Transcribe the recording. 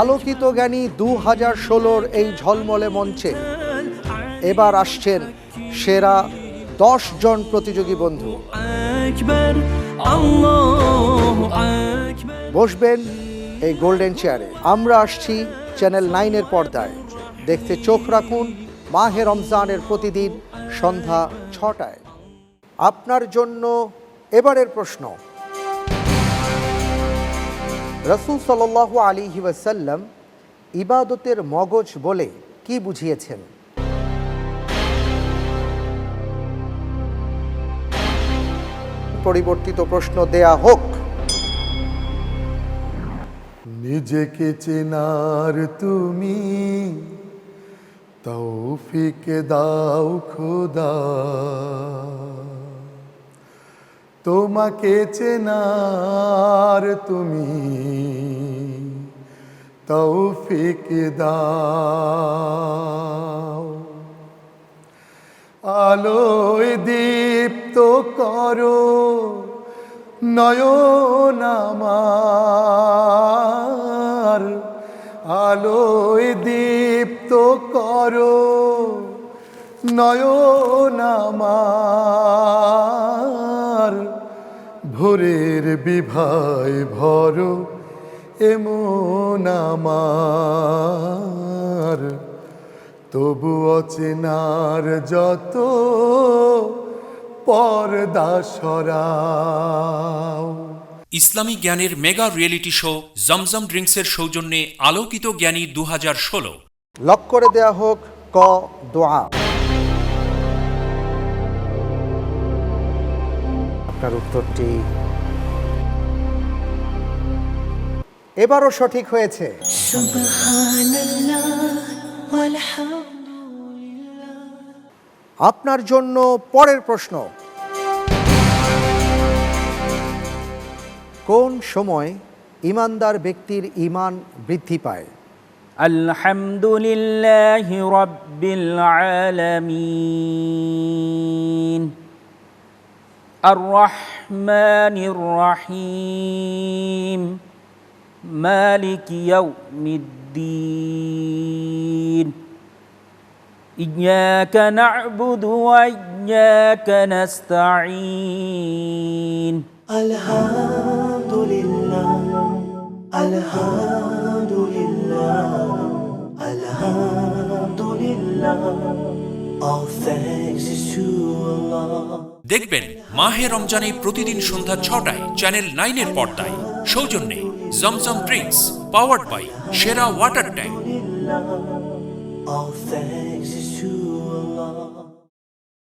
আলোকিত জ্ঞানী দু হাজার ষোলোর এই ঝলমলে মঞ্চে এবার আসছেন সেরা দশ জন প্রতিযোগী বন্ধু। বসবেন এই গোল্ডেন চেয়ারে। আমরা আসছি চ্যানেল নাইনের পর্দায়। দেখতে চোখ রাখুন মাহে রমজানের প্রতিদিন সন্ধ্যা ছটায়। আপনার জন্য এবারের প্রশ্ন। রসুল সাল আলী ওয়াসাল্লাম ইবাদতের মগজ বলে কি বুঝিয়েছেন? পরিবর্তিত প্রশ্ন দেয়া হোক। নিজেকে চেনার তুমি তৌফিক দাও খোদা। তোমাকে চেনার তুমি তৌফিক দাও। আলোয় দীপ্ত করো নয়ন আমার। আলোয় দীপ্ত করো নয়ন আমার। ভোরের বিভায় ভরো এমন আমার তবু অচেনার যত পর্দা সরাও। ইসলামী জ্ঞানের মেগা রিয়েলিটি শো জমজম ড্রিঙ্কসের সৌজন্যে আলোকিত জ্ঞানী দু হাজার ষোলো। লক করে দেয়া হোক ক দোয়া। আপনার উত্তরটি এবারও সঠিক হয়েছে। আপনার জন্য পরের প্রশ্ন। কোন সময় ইমানদার ব্যক্তির ইমান বৃদ্ধি পায়? আলহামদুলিল্লাহ রব্বিল আলামিন। الرحمن الرحيم. مالك يوم الدين. إياك نعبد وإياك نستعين. الحمد لله الحمد لله الحمد لله দেখবেন মাহে রমজানে প্রতিদিন সন্ধ্যা ছটায় চ্যানেল নাইনের পর্দায়। সৌজন্যে Zamzam drinks powered by Sera water tank.